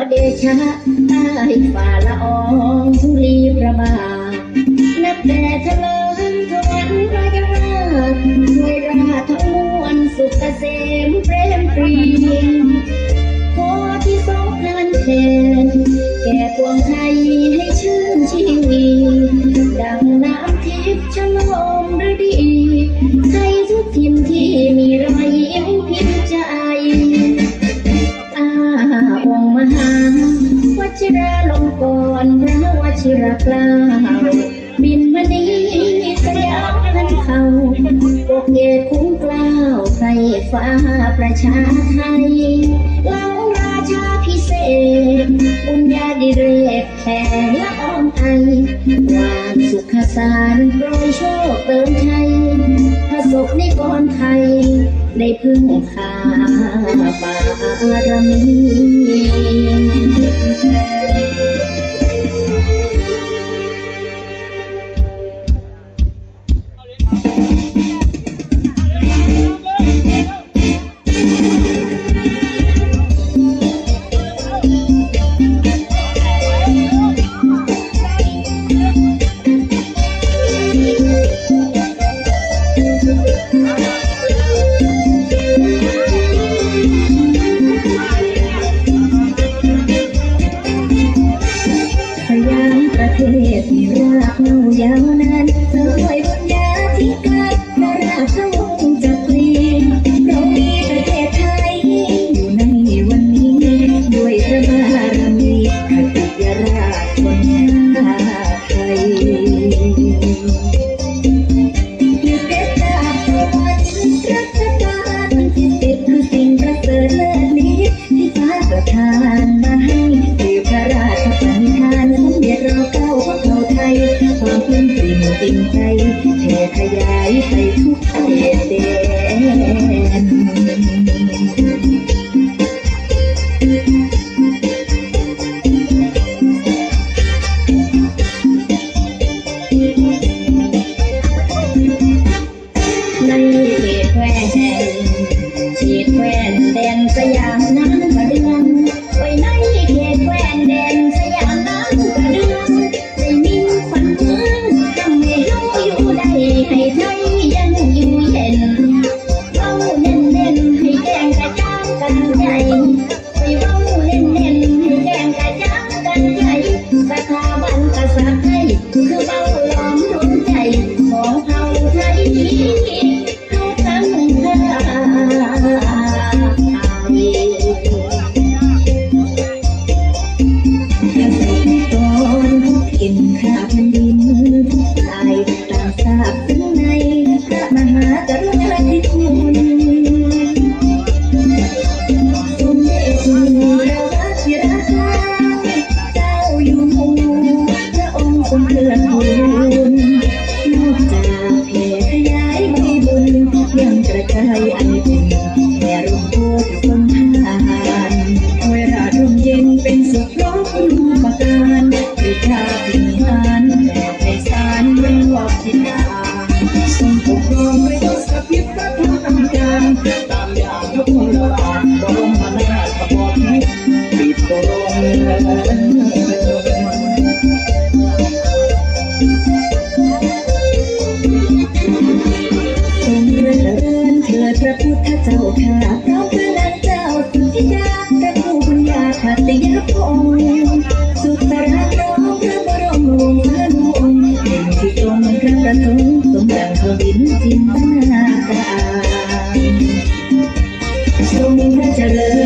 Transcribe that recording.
อเดชะใต้ฝ่าละอองธุลีประบาทนับแต่เฉลิงทวันราชราชด้วยราชมวนสุขเกษมเปรมปรีขอที่ทรงงานเทนแก่ปวงไทยให้ชื่อ ก่รพระวชิรเกล้าบินมณีสยามนั้นเขาปกเกตคุ้มกล้าวใส่ฟ้าประชาไทยเล่าราชาพิเศษบุญญาดิเรกแข่ละอ้อมไทยวางสุขสารโปรยโชคเติมไทยพระศกนิกรไทย ได้พึ่งพาบารมี Música ศที่รักเรายาวนานเธอคอยบนาที่กันนราเขาวงจัรีเรามีประเทศไทยอยู่ในวันนี้ด้วยพรรมีขติยราชคนไทยคือเรจากสวรรค์รัชกาลที่สิสิ่งประเสริฐเที่ฟ้าปราน เป็นสิ่งเป็นใจแผ่ขยายไปทุกเขตแดน 你 ทรงเรือเจริญเถิดพระพุทธเจ้าค่ร้อมพระนางเจ้าสุธิดาพระผู้บุญญาขัตยพงศ์สุตระน้องพระบรมวงศานุวงศ์เป็นที่ทรงพระประสงค์สมงพระบินจิตนาการทรงพระเจริญ